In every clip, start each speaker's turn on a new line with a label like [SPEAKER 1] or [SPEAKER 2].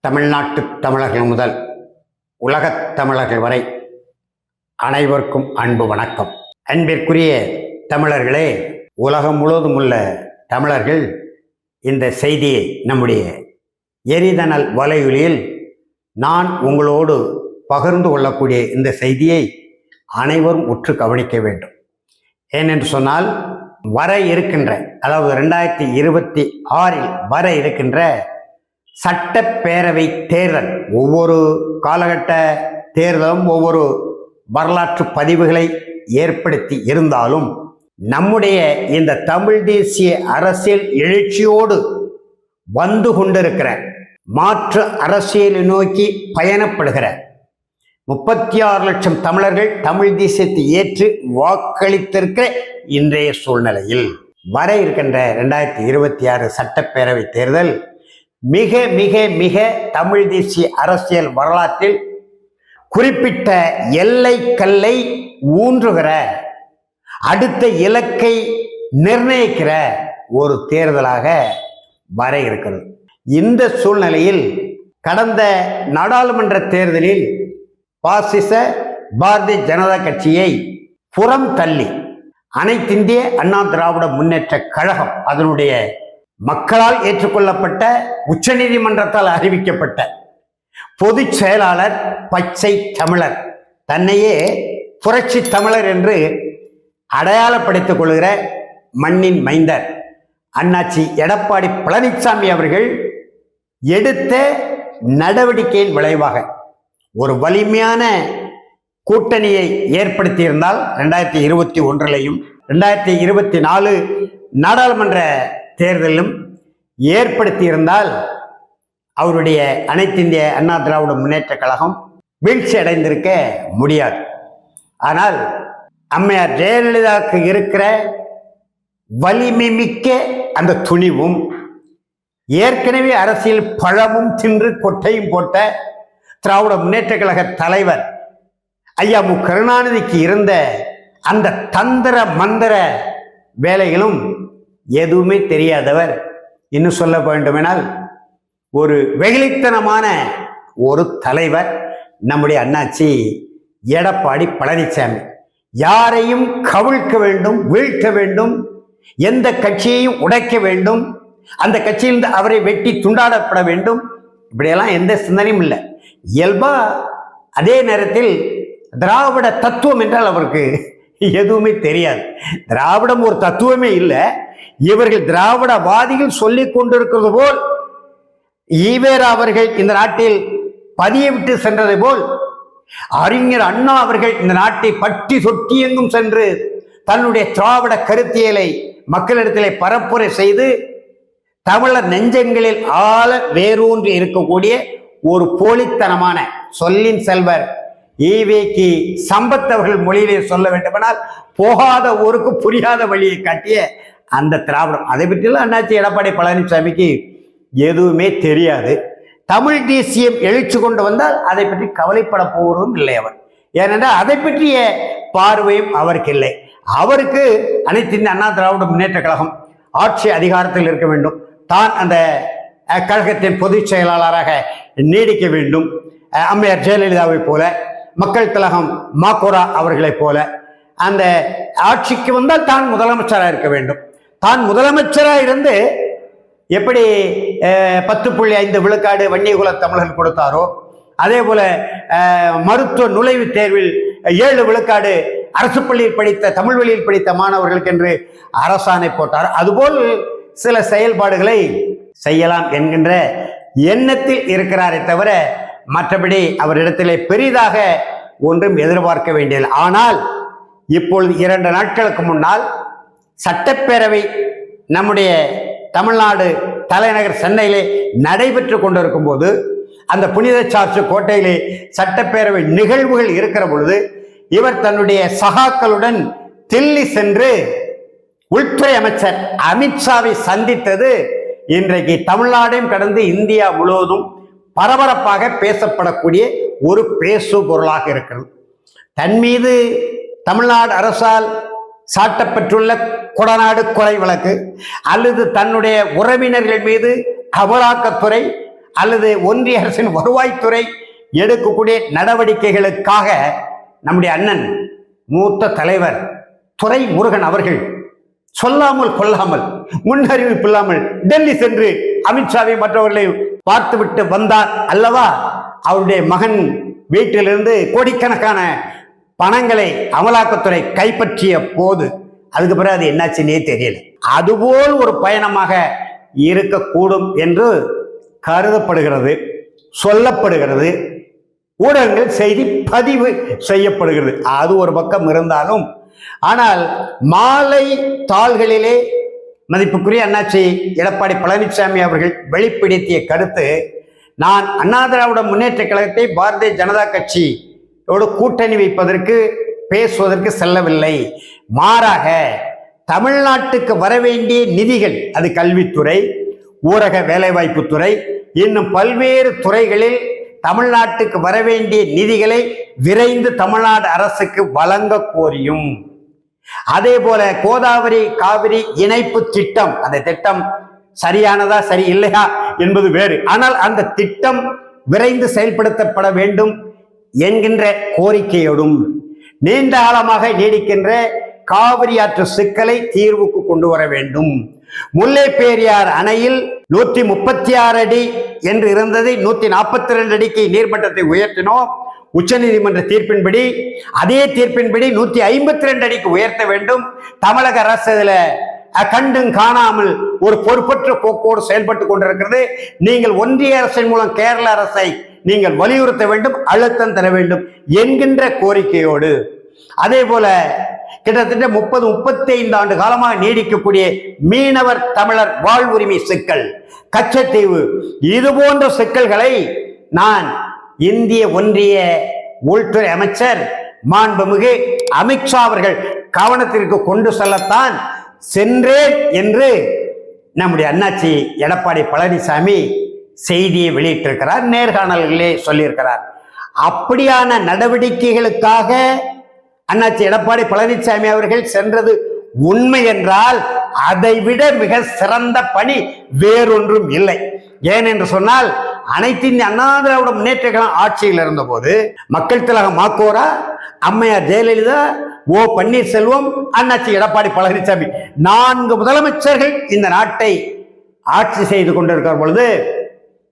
[SPEAKER 1] தமிழ்நாட்டு தமிழர்கள் முதல் உலகத் தமிழர்கள் வரை அனைவருக்கும் அன்பு வணக்கம். அன்பிற்குரிய தமிழர்களே உலகம் முழுவதும் உள்ள தமிழர்கள் இந்த செய்தியை நம்முடைய எரிதனல் வலையொலியில் நான் உங்களோடு பகிர்ந்து கொள்ளக்கூடிய இந்த செய்தியை அனைவரும் உற்று கவனிக்க வேண்டும். ஏனென்று சொன்னால் வர இருக்கின்ற அதாவது ரெண்டாயிரத்தி இருபத்தி ஆறில் வர இருக்கின்ற சட்டப்பேரவை தேர்தல். ஒவ்வொரு காலகட்ட தேர்தலும் ஒவ்வொரு வரலாற்று பதிவுகளை ஏற்படுத்தி இருந்தாலும் நம்முடைய இந்த தமிழ் தேசிய அரசியல் எழுச்சியோடு வந்து கொண்டிருக்கிற மாற்று அரசியலை நோக்கி பயணப்படுகிற முப்பத்தி ஆறு லட்சம் தமிழர்கள் தமிழ் தேசியத்தை ஏற்று வாக்களித்திருக்கிற இன்றைய சூழ்நிலையில். வர இருக்கின்ற ரெண்டாயிரத்தி இருபத்தி ஆறு சட்டப்பேரவை தேர்தல் மிக மிக மிக தமிழ் தேசிய அரசியல் வரலாற்றில் குறிப்பிட்ட எல்லை கல்லை ஊன்றுகிற அடுத்த இலக்கை நிர்ணயிக்கிற ஒரு தேர்தலாக வர இருக்கிறது. இந்த சூழ்நிலையில் கடந்த நாடாளுமன்ற தேர்தலில் பாசிச பாரதிய ஜனதா கட்சியை புறம் தள்ளி அனைத்திந்திய அண்ணா திராவிட முன்னேற்ற கழகம் அதனுடைய மக்களால் ஏற்றுக்கொள்ளப்பட்ட உச்சநீதிமன்றத்தால் அறிவிக்கப்பட்ட பொது செயலாளர் பச்சை தமிழர். தன்னையே புரட்சி தமிழர் என்று அடையாளப்படுத்திக் கொள்கிற மண்ணின் மைந்தர் அண்ணாச்சி எடப்பாடி பழனிசாமி அவர்கள் எடுத்த நடவடிக்கையின் விளைவாக ஒரு வலிமையான கூட்டணியை ஏற்படுத்தியிருந்தால் ரெண்டாயிரத்தி இருபத்தி ஒன்றிலையும் ரெண்டாயிரத்தி இருபத்தி நாலு நாடாளுமன்ற தேர்தலும் ஏற்படுத்தியிருந்தால் அவருடைய அனைத்திந்திய அண்ணா திராவிட முன்னேற்ற கழகம் வீழ்ச்சி அடைந்திருக்க முடியாது. ஆனால் அம்மையார் ஜெயலலிதாவுக்கு இருக்கிற வலிமை மிக்க அந்த துணிவும் ஏற்கனவே அரசியல் பழமும் தின்று கொட்டையும் போட்ட திராவிட முன்னேற்ற கழக தலைவர் ஐயா மு கருணாநிதிக்கு இருந்த அந்த தந்திர மந்திர வேலைகளும் எதுவுமே தெரியாதவர். இன்னும் சொல்ல வேண்டுமெனால் ஒரு வெகுளித்தனமான ஒரு தலைவர் நம்முடைய அண்ணாச்சி எடப்பாடி பழனிசாமி யாரையும் கவிழ்க்க வேண்டும் வீழ்த்த வேண்டும் எந்த கட்சியையும் உடைக்க வேண்டும் அந்த கட்சியிலிருந்து அவரை வெட்டி துண்டாடப்பட வேண்டும் இப்படியெல்லாம் எந்த சிந்தனையும் இல்லை. இயல்பா அதே நேரத்தில் திராவிட தத்துவம் என்றால் அவருக்கு எதுவுமே தெரியாது. திராவிடம் ஒரு தத்துவமே இல்லை. இவர்கள் திராவிடவாதிகள் சொல்லி கொண்டிருக்கிறது போல் ஈவேரா அவர்கள் இந்த நாட்டில் பதிய விட்டு சென்றதை போல் அறிஞர் அண்ணா அவர்கள் இந்த நாட்டை பற்றி சொட்டி எங்கும் சென்று தன்னுடைய திராவிட கருத்தியலை மக்களிடத்திலே பரப்புரை செய்து தமிழர் நெஞ்சங்களில் ஆழ வேரூன்றி இருக்கக்கூடிய ஒரு போலித்தனமான சொல்லின் செல்வர் ஈவேக்கு சம்பத் அவர்கள் மொழியிலே சொல்ல வேண்டுமானால் போகாத ஊருக்கு புரியாத வழியை காட்டிய அந்த திராவிடம். அதை பற்றிலாம் அண்ணாச்சி எடப்பாடி பழனிசாமிக்கு எதுவுமே தெரியாது. தமிழ் தேசியம் எழுச்சி கொண்டு வந்தால் அதை பற்றி கவலைப்பட போவதும் இல்லை அவர். ஏனென்றால் அதை பற்றிய பார்வையும் அவருக்கு இல்லை. அவருக்கு அனைத்து இந்த அண்ணா திராவிட முன்னேற்ற கழகம் ஆட்சி அதிகாரத்தில் இருக்க வேண்டும். தான் அந்த கழகத்தின் பொதுச் செயலாளராக நீடிக்க வேண்டும். அம்மையார் ஜெயலலிதாவை போல மக்கள் திலகம் மாக்கோரா அவர்களைப் போல. அந்த ஆட்சிக்கு வந்தால் தான் முதலமைச்சராக இருக்க வேண்டும். தான் முதலமைச்சராக இருந்து எப்படி பத்து புள்ளி ஐந்து விழுக்காடு வன்னியகுல தமிழர்கள் கொடுத்தாரோ அதே போல மருத்துவ நுழைவுத் தேர்வில் ஏழு விழுக்காடு அரசு பள்ளியில் படித்த தமிழ் வழியில் படித்த மாணவர்களுக்கு என்று அரசாணை போட்டார். அதுபோல் சில செயல்பாடுகளை செய்யலாம் என்கின்ற எண்ணத்தில் இருக்கிறாரே தவிர மற்றபடி அவரிடத்திலே பெரிதாக ஒன்றும் எதிர்பார்க்க வேண்டியது ஆனால் இப்பொழுது இரண்டு நாட்களுக்கு முன்னால் சட்டப்பேரவை நம்முடைய தமிழ்நாடு தலைநகர் சென்னையிலே நடைபெற்று கொண்டிருக்கும் போது அந்த புனித சார்ச்சு கோட்டையிலே சட்டப்பேரவை நிகழ்வுகள் இருக்கிற பொழுது இவர் தன்னுடைய சகாக்களுடன் தில்லி சென்று உள்துறை அமைச்சர் அமித்ஷாவை சந்தித்தது இன்றைக்கு தமிழ்நாடையும் கடந்து இந்தியா முழுவதும் பரபரப்பாக பேசப்படக்கூடிய ஒரு பேசு பொருளாக இருக்கிறது. தன் மீது தமிழ்நாடு அரசால் சாட்டப்பெற்றுள்ள கொடநாடு கொலை வழக்கு அல்லது தன்னுடைய உறவினர்கள் மீது அமலாக்கத்துறை அல்லது ஒன்றிய அரசின் வருவாய்த்துறை எடுக்கக்கூடிய நடவடிக்கைகளுக்காக நம்முடைய அண்ணன் மூத்த தலைவர் துறை முருகன் அவர்கள் சொல்லாமல் கொள்ளாமல் முன்னறிவிப்பு இல்லாமல் டெல்லி சென்று அமித்ஷாவை மற்றவர்களை பார்த்துவிட்டு வந்தார் அல்லவா? அவருடைய மகன் வீட்டிலிருந்து கோடிக்கணக்கான பணங்களை அமலாக்கத்துறை கைப்பற்றிய போது அதுக்கு பிறகு அது என்னாச்சுன்னே தெரியல. அதுபோல் ஒரு பயணமாக இருக்கக்கூடும் என்று கருதப்படுகிறது சொல்லப்படுகிறது. ஊடகங்கள் செய்தி பதிவு செய்யப்படுகிறது. அது ஒரு பக்கம் இருந்தாலும் ஆனால் மாலை தாள்களிலே மதிப்புக்குரிய அண்ணாச்சி எடப்பாடி பழனிசாமி அவர்கள் வெளிப்படுத்திய கருத்து நான் அண்ணா திராவிட முன்னேற்ற கழகத்தை பாரதிய ஜனதா கட்சி கூட்டணி வைப்பதற்கு பேசுவதற்கு செல்லவில்லை. மாறாக தமிழ்நாட்டுக்கு வர வேண்டிய நிதிகள் அது கல்வித்துறை ஊரக வேலைவாய்ப்புத்துறை இன்னும் பல்வேறு துறைகளில் தமிழ்நாட்டுக்கு வர வேண்டிய நிதிகளை விரைந்து தமிழ்நாடு அரசுக்கு வழங்க கோரியும். அதே போல கோதாவரி காவிரி இணைப்பு திட்டம் அந்த திட்டம் சரியானதா சரி இல்லையா என்பது வேறு. ஆனால் அந்த திட்டம் விரைந்து செயல்படுத்தப்பட வேண்டும் என்கின்ற கோரிக்கையோடும் நீண்ட காலமாக நீடிக்கின்ற காவிரி ஆற்று சிக்கலை தீர்வுக்கு கொண்டு வர வேண்டும். முல்லை பேரியார் அணையில் நூற்றி முப்பத்தி ஆறு அடி என்று இருந்ததை நூத்தி நாற்பத்தி ரெண்டு அடிக்கு நீர்மட்டத்தை உயர்த்தினோம். உச்சநீதிமன்ற தீர்ப்பின்படி அதே தீர்ப்பின்படி நூத்தி ஐம்பத்தி ரெண்டு அடிக்கு உயர்த்த வேண்டும். தமிழக அரசு இதுல கண்டும் காணாமல் ஒரு பொறுப்பற்ற போக்கோடு செயல்பட்டு கொண்டிருக்கிறது. நீங்கள் ஒன்றிய அரசின் மூலம் கேரள அரசை நீங்கள் வலியுறுத்த வேண்டும் அழுத்தம் தர வேண்டும் என்கின்ற கோரிக்கையோடு. அதே போல கிட்டத்தட்ட முப்பது முப்பத்தி ஐந்து ஆண்டு காலமாக நீடிக்கக்கூடிய மீனவர் தமிழர் வாழ்வுரிமை சிக்கல் கச்சத்தீவு இது போன்ற சிக்கல்களை நான் இந்திய ஒன்றிய உள்துறை அமைச்சர் மாண்புமிகு அமித்ஷா அவர்கள் கவனத்திற்கு கொண்டு செல்லத்தான் சென்றேன் என்று நம்முடைய அண்ணாச்சி எடப்பாடி பழனிசாமி செய்தியை வெளியிட்டிருக்கிறார் நேர்காணல்களே சொல்லியிருக்கிறார். அப்படியான நடவடிக்கைகளுக்காக அண்ணாச்சி எடப்பாடி பழனிசாமி அவர்கள் சென்றது உண்மை என்றால் அதைவிட மிக சிறந்த பணி வேறொன்றும் இல்லை. ஏன் என்று சொன்னால் அனைத்து இந்திய அண்ணா திராவிட முன்னேற்ற கழகம் ஆட்சியில் இருந்தபோது மக்கள் திலகம் மாக்கோரா அம்மையார் ஜெயலலிதா ஓ பன்னீர்செல்வம் அண்ணாச்சி எடப்பாடி பழனிசாமி நான்கு முதலமைச்சர்கள் இந்த நாட்டை ஆட்சி செய்து கொண்டிருக்கிற பொழுது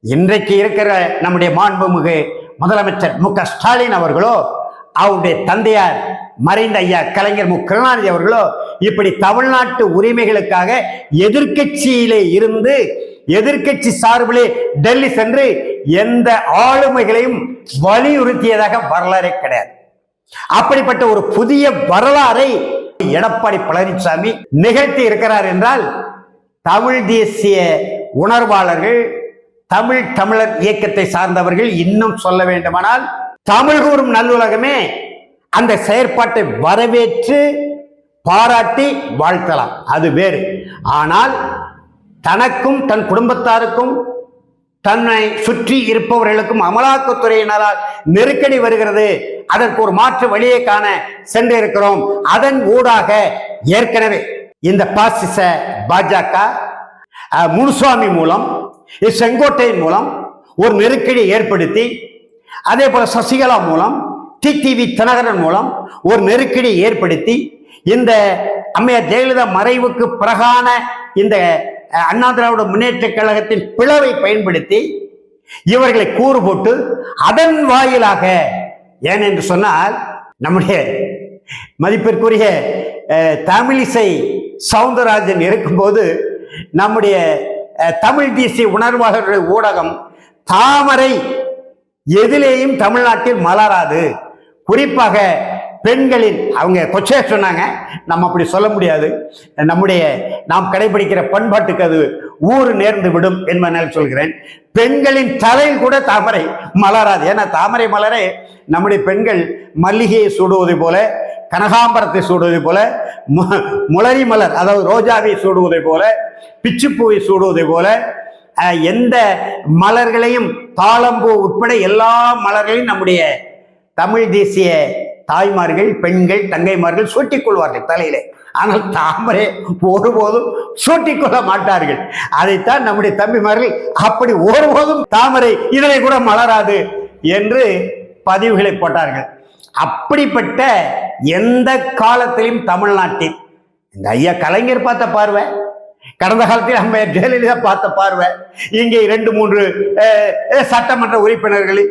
[SPEAKER 1] இன்றைக்கு இருக்கிற நம்முடைய மாண்புமிகு முதலமைச்சர் மு க ஸ்டாலின் அவர்களோ அவருடைய தந்தையார் மறைந்த ஐயா கலைஞர் மு கருணாநிதி அவர்களோ இப்படி தமிழ்நாட்டு உரிமைகளுக்காக எதிர்க்கட்சியிலே இருந்து எதிர்க்கட்சி சார்பிலே டெல்லி சென்று எந்த ஆளுமைகளையும் வலியுறுத்தியதாக வரலாறே கிடையாது. அப்படிப்பட்ட ஒரு புதிய வரலாறை எடப்பாடி பழனிசாமி நிகழ்த்தி இருக்கிறார் என்றால் தமிழ் தேசிய உணர்வாளர்கள் தமிழ் தமிழர் இயக்கத்தை சார்ந்தவர்கள் இன்னும் சொல்ல வேண்டுமானால் தமிழ் கூறும் நல்லுலகமே அந்த செயற்பாட்டை வரவேற்று பாராட்டி வாழ்த்தலாம். அது வேறு. ஆனால் தனக்கும் தன் குடும்பத்தாருக்கும் தன்னை சுற்றி இருப்பவர்களுக்கும் அமலாக்கத்துறையினரால் நெருக்கடி வருகிறது. அதற்கு ஒரு மாற்று வழியை காண சென்றிருக்கிறோம். அதன் ஊடாக ஏற்கனவே இந்த பாசிச பாஜக அஹ், முனுசுவாமி மூலம் செங்கோட்டையின் மூலம் ஒரு நெருக்கடியை ஏற்படுத்தி அதே போல சசிகலா மூலம் டிடிவி தினகரன் மூலம் ஒரு நெருக்கடியை ஏற்படுத்தி இந்த அம்மையார் ஜெயலலிதா மறைவுக்கு பிறகான இந்த அண்ணா திராவிட முன்னேற்ற கழகத்தின் பிளவை பயன்படுத்தி இவர்களை கூறு போட்டு அதன் வாயிலாக ஏன் என்று சொன்னால் நம்முடைய மதிப்பிற்குரிய தமிழிசை சவுந்தரராஜன் இருக்கும்போது நம்முடைய தமிழ் தேசிய உணர்வாளர்களுடைய ஊடகம் தாமரை எதிலேயும் தமிழ்நாட்டில் மலராது. குறிப்பாக பெண்களின் அவங்க கொச்சே சொன்னாங்க. நம்ம அப்படி சொல்ல முடியாது. நம்முடைய நாம் கடைபிடிக்கிற பண்பாட்டுக்கு அது ஊறு நேர்ந்து விடும் என்பதனால் சொல்கிறேன். பெண்களின் தலையில் கூட தாமரை மலராது. ஏன்னா தாமரை மலரே நம்முடைய பெண்கள் மல்லிகையை சூடுவது போல கனகாம்பரத்தை சூடுவதை போல மு- முளரி மலர் அதாவது ரோஜாவை சூடுவதை போல பிச்சுப்பூவை சூடுவதை போல எந்த மலர்களையும் தாளம்பூ உட்பட எல்லா மலர்களையும் நம்முடைய தமிழ் தேசிய தாய்மார்கள் பெண்கள் தங்கைமார்கள் சூட்டிக்கொள்வார்கள் தலையிலே. ஆனால் தாமரை ஒருபோதும் சூட்டிக்கொள்ள மாட்டார்கள். அதைத்தான் நம்முடைய தம்பிமார்கள் அப்படி ஒருபோதும் தாமரை இதனை கூட மலராது என்று பதிவுகளை போட்டார்கள். அப்படிப்பட்ட எந்த காலத்திலையும் தமிழ்நாட்டில். இந்த ஐயா கலைஞர் பார்த்த பார்வை கடந்த காலத்தில் நம்ம ஜெயலலிதா பார்த்த பார்வை இங்கே இரண்டு மூன்று சட்டமன்ற உறுப்பினர்கள்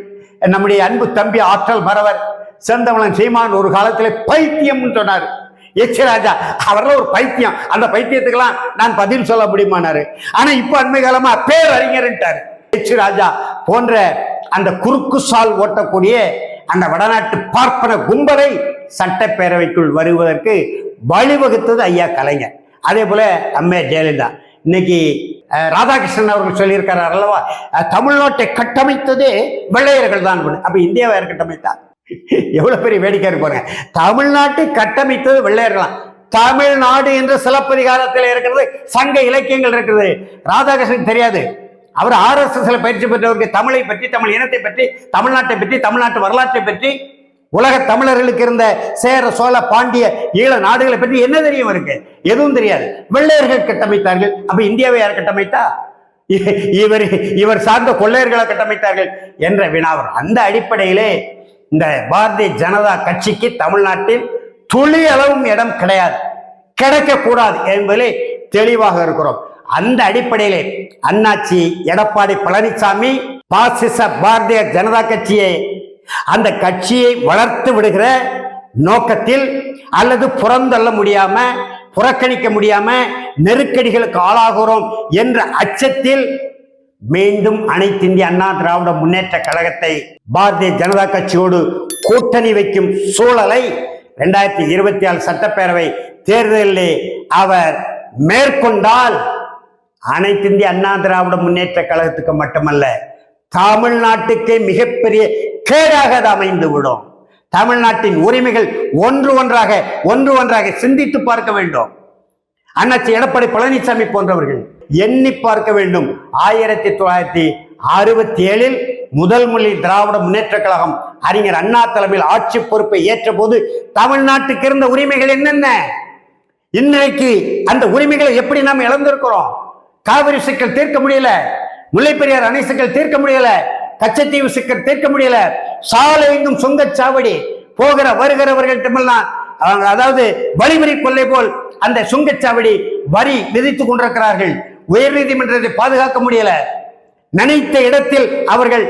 [SPEAKER 1] நம்முடைய அன்பு தம்பி ஆற்றல் மறவர் செந்தமலன் சீமான் ஒரு காலத்தில் பைத்தியம்னு சொன்னார். எச் ராஜா அவரெல்லாம் ஒரு பைத்தியம். அந்த பைத்தியத்துக்கெல்லாம் நான் பதில் சொல்ல முடியுமானாரு. ஆனா இப்போ அண்மை காலமா பேரறிஞர்ன்ட்டார். எச் ராஜா போன்ற அந்த குறுக்கு சால் ஓட்டக்கூடிய அந்த வடநாட்டு பார்ப்பன கும்பலை சட்டப்பேரவைக்குள் வருவதற்கு வழிவகுத்தது ஐயா கலைஞர். அதே போல அம்மே ஜெயலலிதா. இன்னைக்கு ராதாகிருஷ்ணன் அவர்கள் சொல்லியிருக்கிறார் அல்லவா தமிழ்நாட்டை கட்டமைத்ததே வெள்ளையர்கள் தான் அப்ப இந்தியாவை யார் கட்டமைத்தா? எவ்வளவு பெரிய வேடிக்கை இருப்பாங்க தமிழ்நாட்டை கட்டமைத்தது வெள்ளையர்களாம் தமிழ்நாடு என்ற சிலப்பதிகாரத்தில் இருக்கிறது சங்க இலக்கியங்கள் இருக்கிறது. ராதாகிருஷ்ணன் தெரியாது. அவர் ஆர்எஸ்எஸ்ல பயிற்சி பெற்றவருக்கு தமிழை பற்றி தமிழ் இனத்தை பற்றி தமிழ்நாட்டை பற்றி தமிழ்நாட்டு வரலாற்றை பற்றி உலக தமிழர்களுக்கு இருந்த சேர சோழ பாண்டிய ஈழ நாடுகளை பற்றி என்ன தெரியும் இருக்கு எதுவும் தெரியாது. வெள்ளையர்கள் கட்டமைத்தார்கள். அப்ப இந்தியாவை யார் கட்டமைத்தா? இவர் இவர் சார்ந்த கொள்ளையர்களை கட்டமைத்தார்கள் என்ற வினாவர். அந்த அடிப்படையிலே இந்த பாரதிய ஜனதா கட்சிக்கு தமிழ்நாட்டில் துளி அளவும் இடம் கிடையாது. கிடைக்கக்கூடாது என்பதிலே தெளிவாக இருக்கிறோம். அந்த அடிப்படையிலே அண்ணாச்சி எடப்பாடி பழனிசாமி பாசிச பாரதிய ஜனதா கட்சியை அந்த கட்சியை வளர்த்து விடுகிற நோக்கத்தில் அல்லது புறந்தள்ள முடியாம புறக்கணிக்க முடியாம நெருக்கடிகளுக்கு ஆளாகிறோம் என்ற அச்சத்தில் மீண்டும் அனைத்து இந்திய அண்ணா திராவிட முன்னேற்ற கழகத்தை பாரதிய ஜனதா கட்சியோடு கூட்டணி வைக்கும் சூழலை ரெண்டாயிரத்தி இருபத்தி ஆறு சட்டப்பேரவை தேர்தலிலே அவர் மேற்கொண்டால் அனைத்து இந்திய அண்ணா திராவிட முன்னேற்ற கழகத்துக்கு மட்டுமல்ல தமிழ்நாட்டுக்கே மிகப்பெரிய கேடாக அது அமைந்து விடும் தமிழ்நாட்டின் உரிமைகள் ஒன்று ஒன்றாக ஒன்று ஒன்றாக சிந்தித்து பார்க்க வேண்டும். அண்ணாச்சி எடப்பாடி பழனிசாமி போன்றவர்கள் எண்ணி பார்க்க வேண்டும். ஆயிரத்தி தொள்ளாயிரத்தி அறுபத்தி ஏழில் முதல் மொழி திராவிட முன்னேற்ற கழகம் அறிஞர் அண்ணா தலைமையில் ஆட்சி பொறுப்பை ஏற்ற போது தமிழ்நாட்டுக்கு இருந்த உரிமைகள் என்னென்ன? இன்றைக்கு அந்த உரிமைகளை எப்படி நாம் இழந்திருக்கிறோம்? காவிரி சிக்கல் தீர்க்க முடியல. முல்லைப்பெரியார் அணை சிக்கல் தீர்க்க முடியல. கச்சத்தீவு சிக்கல் தீர்க்க முடியல. சாலை எங்கும் சுங்கச்சாவடி போகிற வருகிறவர்கள்ட்டமெல்லாம் அவங்க அதாவது வழிமுறை கொள்ளை போல் அந்த சுங்கச்சாவடி வரி விதித்துக் கொண்டிருக்கிறார்கள். உயர் நீதிமன்றத்தை பாதுகாக்க முடியல. நினைத்த இடத்தில் அவர்கள்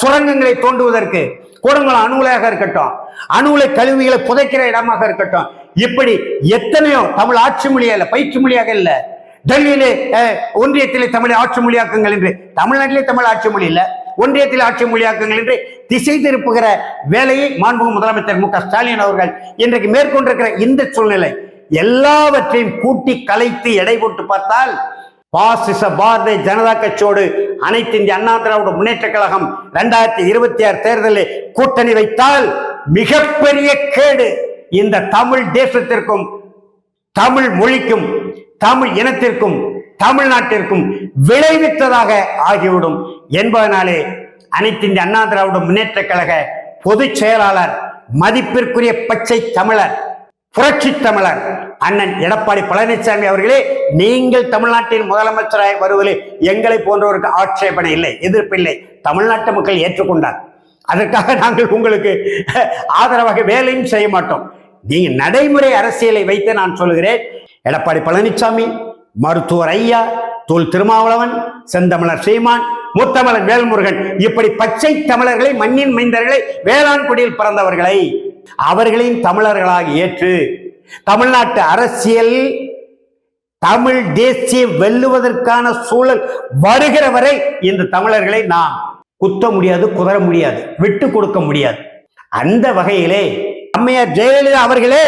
[SPEAKER 1] சுரங்கங்களை தோண்டுவதற்கு கூடங்குளம் அணுகலையாக இருக்கட்டும் அணு கழிவுகளை புதைக்கிற இடமாக இருக்கட்டும் இப்படி எத்தனையோ தமிழ் ஆட்சி மொழியாக பயிற்சி மொழியாக இல்லை. டெல்லியிலே ஒன்றியத்திலே தமிழை ஆட்சி மொழியாக்குங்கள் என்று. தமிழ்நாட்டிலே தமிழ் ஆட்சி மொழி இல்லை. ஒன்றியத்தில் ஆட்சி மொழியாக்குங்கள் என்று திசை திருப்புகிற வேலையை மாண்புமிகு முதலமைச்சர் மு க ஸ்டாலின் அவர்கள் இன்றைக்கு மேற்கொண்டிருக்கிற இந்த சூழ்நிலை. எல்லாவற்றையும் கூட்டி கலைத்து எடை போட்டு பார்த்தால் பாசிச பாரதிய ஜனதா கட்சியோடு அனைத்து இந்திய அண்ணா திராவிட முன்னேற்ற கழகம் இரண்டாயிரத்தி இருபத்தி ஆறு தேர்தலில் கூட்டணி வைத்தால் மிகப்பெரிய கேடு இந்த தமிழ் தேசத்திற்கும் தமிழ் மொழிக்கும். தமிழ் இனத்திற்கும் தமிழ்நாட்டிற்கும் விளைவித்ததாக ஆகிவிடும் என்பதனாலே அனைத்து இந்திய அண்ணா திராவிட முன்னேற்ற கழக பொதுச் செயலாளர் மதிப்பிற்குரிய பச்சை தமிழர் புரட்சி தமிழர் அண்ணன் எடப்பாடி பழனிசாமி அவர்களே நீங்கள் தமிழ்நாட்டின் முதலமைச்சராக வருவதில் எங்களை போன்றவருக்கு ஆட்சேபனை இல்லை எதிர்ப்பு இல்லை. தமிழ்நாட்டு மக்கள் ஏற்றுக்கொண்டார். அதற்காக நாங்கள் உங்களுக்கு ஆதரவாக வேலையும் செய்ய மாட்டோம். நீங்க நடைமுறை அரசியலை வைத்து நான் சொல்கிறேன். எடப்பாடி பழனிசாமி மருத்துவர் ஐயா தோல் திருமாவளவன் செந்தமிழர் சீமான் முத்தமிழன் வேல்முருகன் இப்படி பச்சை தமிழர்களை மண்ணின் மைந்தர்களை வேளாண் குடியில் பிறந்தவர்களை அவர்களையும் தமிழர்களாக ஏற்று தமிழ்நாட்டு அரசியல் தமிழ் தேசிய வெல்லுவதற்கான சூழல் வருகிற வரை இந்த தமிழர்களை நாம் குத்த முடியாது குதற முடியாது விட்டு கொடுக்க முடியாது. அந்த வகையிலே அம்மையார் ஜெயலலிதா அவர்களே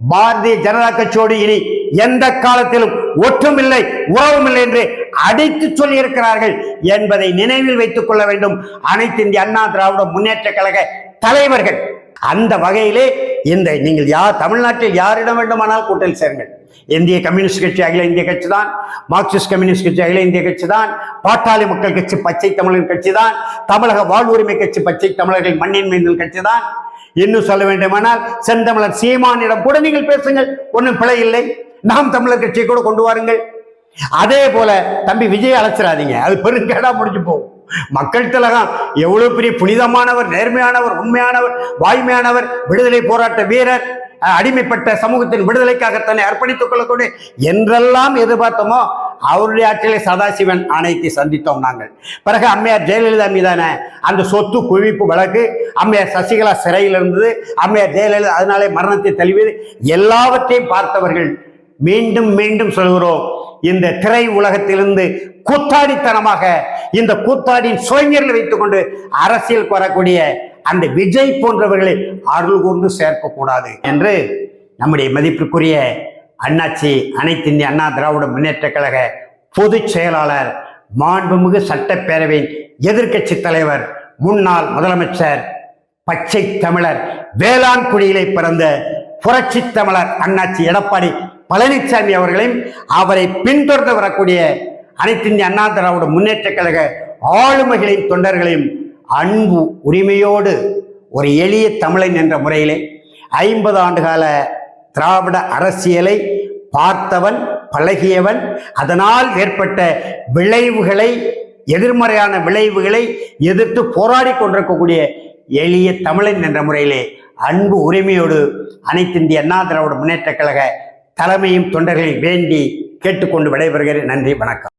[SPEAKER 1] பாரதிய ஜனதா கட்சியோடு இனி எந்த காலத்திலும் ஒற்றுமில்லை உறவுமில்லை என்று அடித்து சொல்லி இருக்கிறார்கள் என்பதை நினைவில் வைத்துக் கொள்ள வேண்டும். அனைத்து இந்திய அண்ணா திராவிட முன்னேற்ற கழக தலைவர்கள். அந்த வகையிலே இந்த நீங்கள் யார் தமிழ்நாட்டில் யாரிடம் வேண்டுமானால் கூட்டல் சேருங்கள். இந்திய கம்யூனிஸ்ட் கட்சி அகில இந்திய கட்சி தான் மார்க்சிஸ்ட் கம்யூனிஸ்ட் கட்சி அகில இந்திய கட்சி தான் பாட்டாளி மக்கள் கட்சி பச்சை தமிழர் கட்சி தான் தமிழக வாழ்வுரிமை கட்சி பச்சை தமிழர்கள் மண்ணின் மீன்கள் கட்சி தான் இன்னும் சொல்ல வேண்டுமானால் செந்தமிழர் சீமானிடம் கூட நீங்கள் பேசுங்கள் ஒன்றும் பிழை இல்லை. நாம் தமிழர் கட்சியை கூட கொண்டு வாருங்கள். அதே போல தம்பி விஜய் அழைச்சிடாதீங்க அது பெருங்கேடா முடிஞ்சு போகும். மக்கள் திலகம் எவ்வளவு பெரிய புனிதமானவர் நேர்மையானவர் உண்மையானவர் வாய்மையானவர் விடுதலை போராட்ட வீரர் அடிமைப்பட்ட சமூகத்தின் விடுதலைக்காக தன்னை அர்ப்பணித்துக் கொள்ளக்கூடிய என்றெல்லாம் எதிர்பார்த்தோமோ அவருடைய ஆட்சியிலே சதாசிவன் ஆணையத்தை சந்தித்தோம் நாங்கள். பிறகு அம்மையார் ஜெயலலிதா மீதான அந்த சொத்து குவிப்பு வழக்கு அம்மையார் சசிகலா சிறையில் இருந்தது அம்மையார் ஜெயலலிதா அதனாலே மரணத்தை தழுவியது எல்லாவற்றையும் பார்த்தவர்கள் மீண்டும் மீண்டும் சொல்கிறோம் இந்த திரை உலகத்திலிருந்து கூத்தாடித்தனமாக இந்த கூத்தாடியின் சுவைஞர்கள் வைத்துக்கொண்டு அரசியல் வரக்கூடிய அந்த விஜய் போன்றவர்களை அருள் கூர்ந்து சேர்க்கக்கூடாது என்று நம்முடைய மதிப்பிற்குரிய அண்ணாச்சி அனைத்து இந்திய அண்ணா திராவிட முன்னேற்ற கழக பொதுச் செயலாளர் மாண்புமிகு சட்டப்பேரவையின் எதிர்க்கட்சி தலைவர் முன்னாள் முதலமைச்சர் பச்சை தமிழர் வேளாண் குடியிலே பிறந்த புரட்சி தமிழர் அண்ணாச்சி எடப்பாடி பழனிசாமி அவர்களையும் அவரை பின்தொடர்ந்து வரக்கூடிய அனைத்து இந்திய அண்ணா திராவிட முன்னேற்ற கழக ஆளுமைகளையும் தொண்டர்களையும் அன்பு உரிமையோடு ஒரு எளிய தமிழன் என்ற முறையிலே ஐம்பது ஆண்டுகால திராவிட அரசியலை பார்த்தவன் பழகியவன் அதனால் ஏற்பட்ட விளைவுகளை எதிர்மறையான விளைவுகளை எதிர்த்து போராடி கொண்டிருக்கக்கூடிய எளிய தமிழன் என்ற முறையிலே அன்பு உரிமையோடு அனைத்து இந்திய அண்ணா திராவிட முன்னேற்ற கழக தலைமையும் தொண்டர்களை வேண்டி கேட்டுக்கொண்டு விடைபெறுகிறேன். நன்றி வணக்கம்.